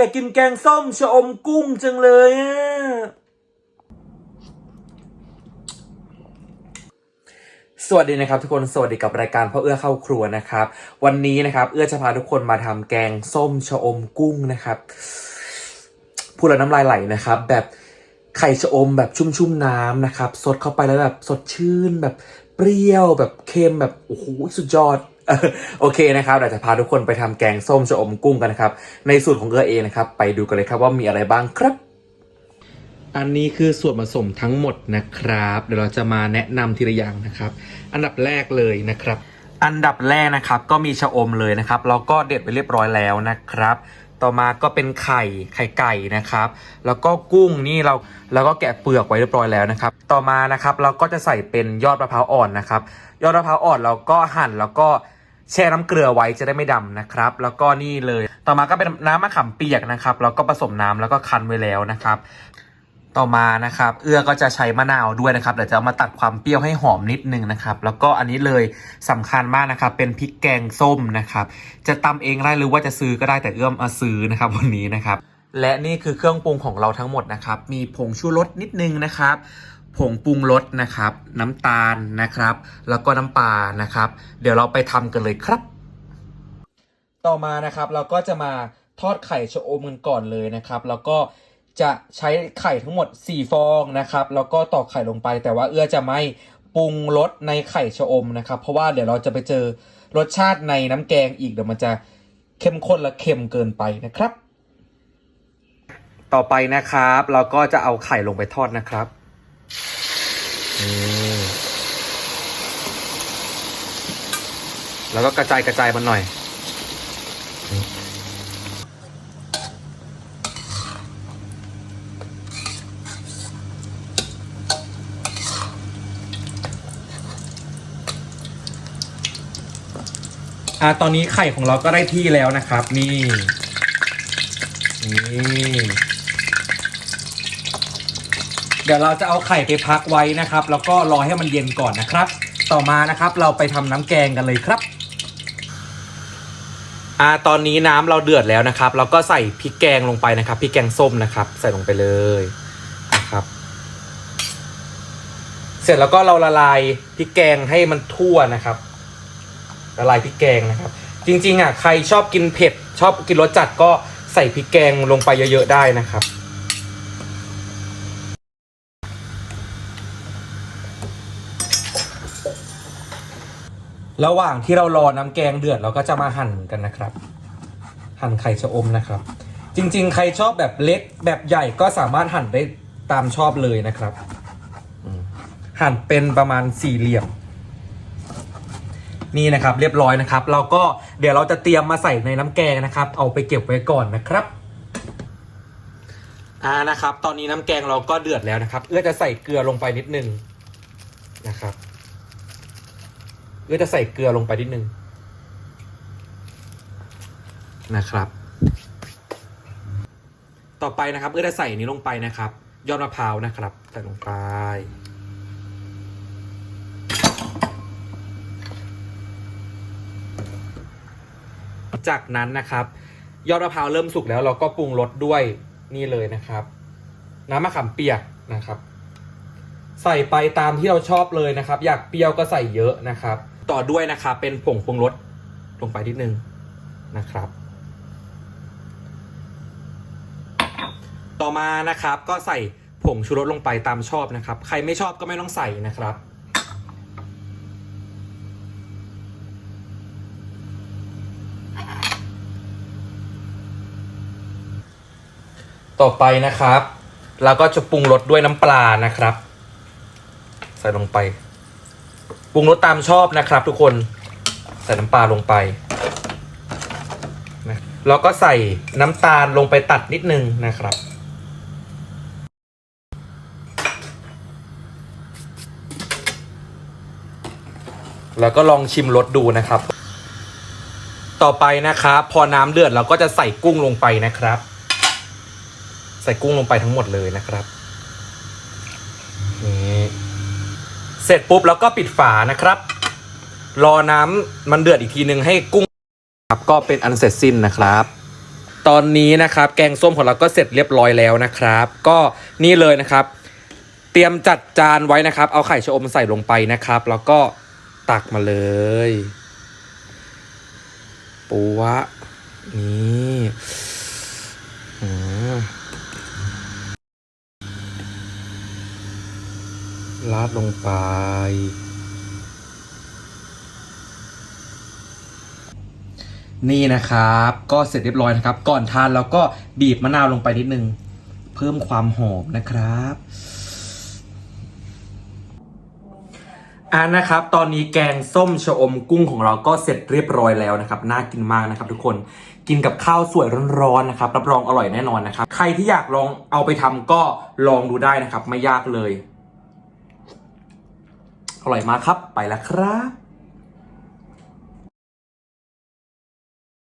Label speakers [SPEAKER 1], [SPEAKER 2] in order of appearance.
[SPEAKER 1] อยากกินแกงส้มชะอมกุ้งจังเลยอะสวัสดีนะครับทุกคนสวัสดีกับรายการพ่อเอื้อเข้าครัวนะครับ วันนี้นะครับ เอื้อจะพาทุกคนมาทำแกงส้มชะอมกุ้งนะครับพูดแล้วน้ำลายไหลนะครับ แบบไข่ชะอมแบบชุ่มๆน้ำนะครับสดเข้าไปแล้วแบบสดชื่นแบบเปรี้ยวแบบเค็มแบบโอ้โหสุดยอด โอเคนะครับเดี๋ยวจะพาทุกคนไปทำแกงส้มชะอมกุ้งกันนะครับ ในสูตรของเอื้อเองนะครับ ไปดูกันเลยครับว่ามีอะไรบ้างครับ อันนี้คือส่วนผสมทั้งหมดนะครับ เดี๋ยวเราจะมาแนะนำทีละอย่างนะครับ อันดับแรกเลยนะครับ อันดับแรกนะครับก็มีชะอมเลยนะครับแล้วก็เด็ดไปเรียบร้อยแล้วนะครับต่อมาก็เป็นไข่ไข่ไก่นะครับ แล้วก็กุ้งนี่เราเราก็แกะเปลือกไว้เรียบร้อยแล้วนะครับ ต่อมานะครับเราก็จะใส่เป็นยอดมะพร้าวอ่อนนะครับ ยอดมะพร้าวอ่อนเราก็หั่นแล้วก็ แช่น้ำเกลือไว้จะได้ไม่ดำนะครับ แล้วก็นี่เลย ต่อมาก็เป็นน้ำมะขามเปียกนะครับ แล้วก็ผสมน้ำแล้วก็คั้นไว้แล้วนะครับ ต่อมานะครับ เอื้อก็จะใช้มะนาวด้วยนะครับเดี๋ยวจะเอามาตัดความเปรี้ยวให้หอมนิดนึงนะครับ แล้วก็อันนี้เลยสำคัญมากนะครับ เป็นพริกแกงส้มนะครับ จะตำเองได้หรือว่าจะซื้อก็ได้แต่เอื้อมมาซื้อนะครับวันนี้นะครับ และนี่คือเครื่องปรุงของเราทั้งหมดนะครับ มีผงชูรสนิดนึงนะครับ ผงปรุงรสนะครับ น้ำตาลนะครับ แล้วก็น้ำปลานะครับ เดี๋ยวเราไปทำกันเลยครับ ต่อมานะครับเราก็จะมาทอดไข่ชะอมกันก่อนเลยนะครับ แล้วก็จะใช้ไข่ทั้งหมด 4 ฟองนะครับ แล้วก็ตอกไข่ลงไปแต่ว่าเอื้อจะไม่ปรุงรสในไข่ชะอมนะครับ เพราะว่าเดี๋ยวเราจะไปเจอรสชาติในน้ำแกงอีกเดี๋ยวมันจะเข้มข้นและเค็มเกินไปนะครับ ต่อไปนะครับ เราก็จะเอาไข่ลงไปทอดนะครับ แล้วก็กระจายกระจายมันหน่อย อ่าตอนนี้ไข่ของเราก็ได้ที่แล้วนะครับ นี่ นี่ เดี๋ยวเราจะเอาไข่ไปพักไว้นะครับ แล้วก็รอให้มันเย็นก่อนนะครับ ต่อมานะครับเราไปทำน้ำแกงกันเลยครับอ่าตอนนี้น้ำเราเดือดแล้วนะครับ เราก็ใส่พริกแกงลงไปนะครับพริกแกงส้มนะครับ ใส่ลงไปเลยนะครับ เสร็จแล้วก็เราละลายพริกแกงให้มันทั่วนะครับ ละลายพริกแกงนะครับ จริงๆอะใครชอบกินเผ็ด ชอบกินรสจัดก็ใส่พริกแกงลงไปเยอะๆได้นะครับ ระหว่างที่เรารอน้ำแกงเดือดเราก็จะมาหั่นกันนะครับ หั่นไข่ชะอมนะครับ จริงๆ ใครชอบแบบเล็กแบบใหญ่ก็สามารถหั่นได้ตามชอบเลยนะครับ หั่นเป็นประมาณสี่เหลี่ยม นี่นะครับเรียบร้อยนะครับ เราก็เดี๋ยวเราจะเตรียมมาใส่ในน้ำแกงนะครับ เอาไปเก็บไว้ก่อนนะครับอ่านะครับ ตอนนี้น้ำแกงเราก็เดือดแล้วนะครับ เอื้อจะใส่เกลือลงไปนิดนึงนะครับ เอื้อจะใส่เกลือลงไปนิดนึงนะครับ ต่อไปนะครับ เอื้อจะใส่นนี้ลงไปนะครับ ยอดมะพร้าวนะครับ ใส่ลงไป จากนั้นนะครับ ยอดมะพร้าวเริ่มสุกแล้วเราก็ปรุงรสด้วยนี่เลยนะครับ น้ำมะขามเปียกนะครับ ใส่ไปตามที่เราชอบเลยนะครับ อยากเปรี้ยวก็ใส่เยอะนะครับ ต่อด้วยนะครับเป็นผงปรุงรสลงไปนิดนึงนะครับ ต่อมานะครับก็ใส่ผงชูรสลงไปตามชอบนะครับ ใครไม่ชอบก็ไม่ต้องใส่นะครับต่อไปนะครับ เราก็จะปรุงรสด้วยน้ำปลานะครับ ใส่ลงไป ปรุงรสตามชอบนะครับ ทุกคนใส่น้ำปลาลงไปนะแล้วก็ใส่น้ำตาลลงไปตัดนิดนึงนะครับ แล้วก็ลองชิมรสดูนะครับ ต่อไปนะครับ พอน้ำเดือดเราก็จะใส่กุ้งลงไปนะครับ ใส่กุ้งลงไปทั้งหมดเลยนะครับ เสร็จปุ๊บแล้วก็ปิดฝานะครับ รอน้ำมันเดือดอีกทีนึงให้กุ้งครับก็เป็นอันเสร็จสิ้นนะครับ ตอนนี้นะครับแกงส้มของเราก็เสร็จเรียบร้อยแล้วนะครับ ก็นี่เลยนะครับ เตรียมจัดจานไว้นะครับ เอาไข่ชะอมใส่ลงไปนะครับ แล้วก็ตักมาเลยปูวะนี่อืมราดลงไป นี่นะครับ ก็เสร็จเรียบร้อยนะครับ ก่อนทานแล้วก็บีบมะนาวลงไปนิดนึง เพิ่มความหอมนะครับอ่านะครับ ตอนนี้แกงส้มชะอมกุ้งของเราก็เสร็จเรียบร้อยแล้วนะครับ น่ากินมากนะครับ ทุกคนกินกับข้าวสวยร้อนๆนะครับรับรองอร่อยแน่นอนนะครับ ใครที่อยากลองเอาไปทำก็ลองดูได้นะครับ ไม่ยากเลย ร่อยมากครับ ไปแล้วครับ